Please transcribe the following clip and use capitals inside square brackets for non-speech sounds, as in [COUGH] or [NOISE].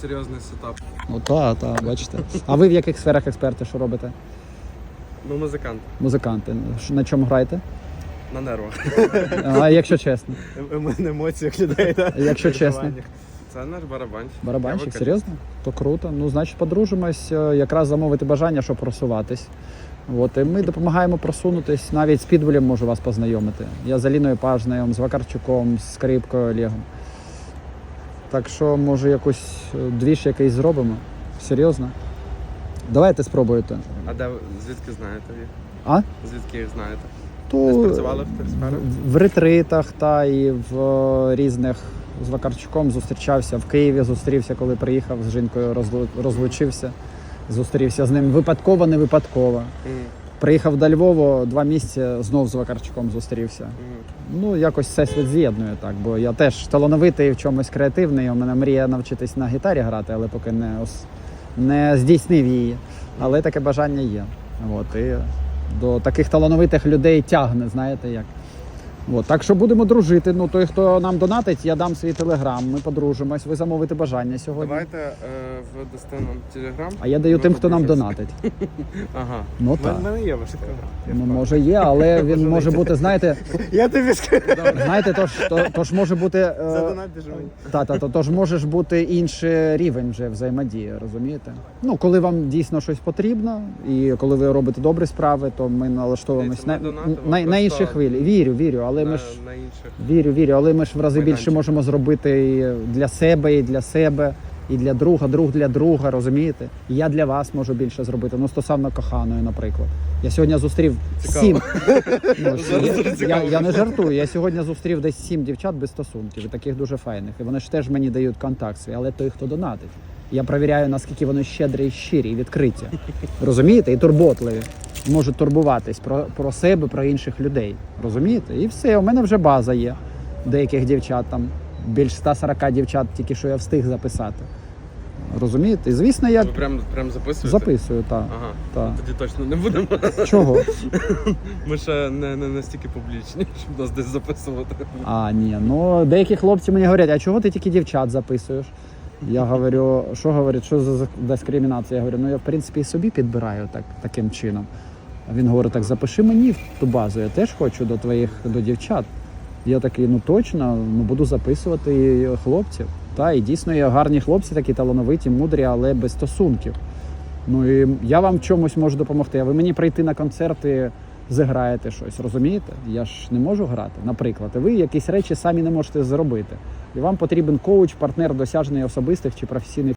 Серйозний сетап. Ну так, так, бачите. А ви в яких сферах експерти, що робите? Ну, музикант. Музиканти. Ш- На чому граєте? На нервах. А якщо чесно? На емоціях людей, так? Якщо чесно. Це наш барабанщик. Я Барабанщик, серйозно? То круто. Ну, значить, подружимось, е, якраз замовити бажання, щоб просуватись. От, і ми допомагаємо просунутись, навіть з підволем можу вас познайомити. Я з Аліною Паж знайом, з Вакарчуком, з Скрипкою Олегом. Так що, може, якось е, двіж якийсь зробимо. Серйозно? Давайте спробуйте. А де звідки знаєте їх? А? Звідки їх знаєте? То Десь працювали в тих сферах? в, ретритах та і в е, різних з Вакарчуком зустрічався в Києві. Зустрівся, коли приїхав з жінкою, розлу- розлучився. Зустрівся з ним випадково, не випадково. М, Приїхав до Львова два місяці, знов з Вакарчуком зустрівся. Ну, якось все світ з'єднує так, бо я теж талановитий в чомусь креативний. У мене мрія навчитись на гітарі грати, але поки не, не здійснив її. Але таке бажання є. От, і до таких талановитих людей тягне, знаєте як. От, так що будемо дружити. Ну, той, хто нам донатить, я дам свій телеграм, ми подружимось, ви замовите бажання сьогодні. Давайте е, ви дасте нам телеграм. А я даю тим, хто нам донатить. [LAUGHS] Ага. Ну У мене є ваш телеграм. Ну, може є, але він може бути, знаєте, Я тобі скажу. [LAUGHS] знаєте, тож, то, тож може бути. е, Задонатьте ж мені. Та, та, та, тож може бути інший рівень вже взаємодії, розумієте? Ну, коли вам дійсно щось потрібно, і коли ви робите добрі справи, то ми налаштовуємось Дивіться, на, донатимо на, на просто іншій хвилі. Вірю, вірю, але ми На, ж на інших. вірю, вірю, але ми ж в рази більше можемо зробити і для себе, і для себе, і для друга, друг для друга, розумієте? І я для вас можу більше зробити. Ну, стосовно коханої, наприклад. Я сьогодні зустрів Цікаво. сім. [LAUGHS] Ну, я, я, я не жартую. Я сьогодні зустрів десь сім дівчат без стосунків, і таких дуже файних. І вони ж теж мені дають контакт свій, але той, хто донатить. Я перевіряю, наскільки вони щедрі і щирі, і відкриті. Розумієте? І турботливі. Можуть турбуватись про, про себе, про інших людей. Розумієте? І все, у мене вже база є. Деяких дівчат там більш 140 дівчат, тільки що я встиг записати. Розумієте? І звісно, я Ви прям, прям записуєте? записую, так. Ага. Та. Ну, Тоді точно не будемо. Чого? [LAUGHS] Ми ще не, не настільки публічні, щоб нас десь записувати. А, ні, ну деякі хлопці мені говорять, а чого ти тільки дівчат записуєш? Я говорю, що говорить, що за за дискримінація? Я говорю, ну я в принципі і собі підбираю так, таким чином. Він говорить, так запиши мені в ту базу, я теж хочу до твоїх до дівчат. Я такий, ну точно, ну буду записувати хлопців. Та і дійсно є гарні хлопці, такі талановиті, мудрі, але без стосунків. Ну і я вам чомусь можу допомогти. А ви мені прийти на концерти, зіграєте щось, розумієте? Я ж не можу грати, наприклад. Ви якісь речі самі не можете зробити. І вам потрібен коуч, партнер досяжний особистих чи професійних